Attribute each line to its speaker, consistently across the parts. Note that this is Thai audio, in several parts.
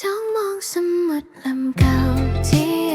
Speaker 1: จ้องมองสมุดลำเก่าที่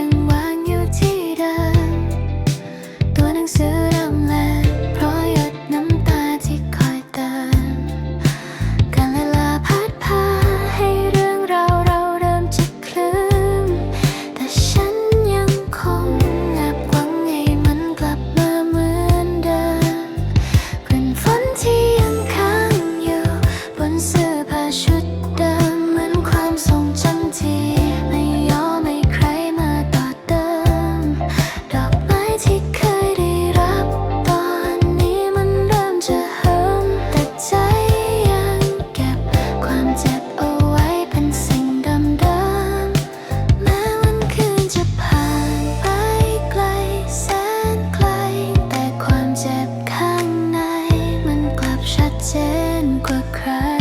Speaker 1: quoi cry.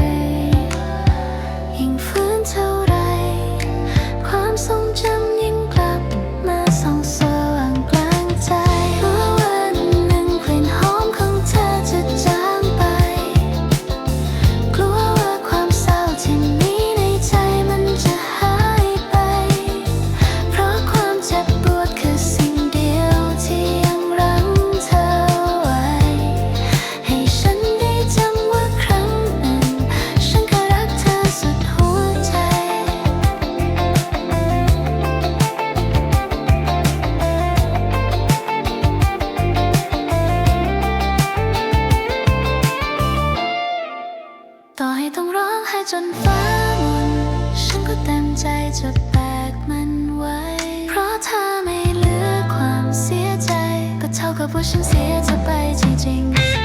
Speaker 1: จนฟ้ามนฉันก็เต็มใจจะแบกมันไว้ เพราะเธอไม่เหลือความเสียใจ ก็เท่ากับว่าฉันเสียเธไปจริงๆ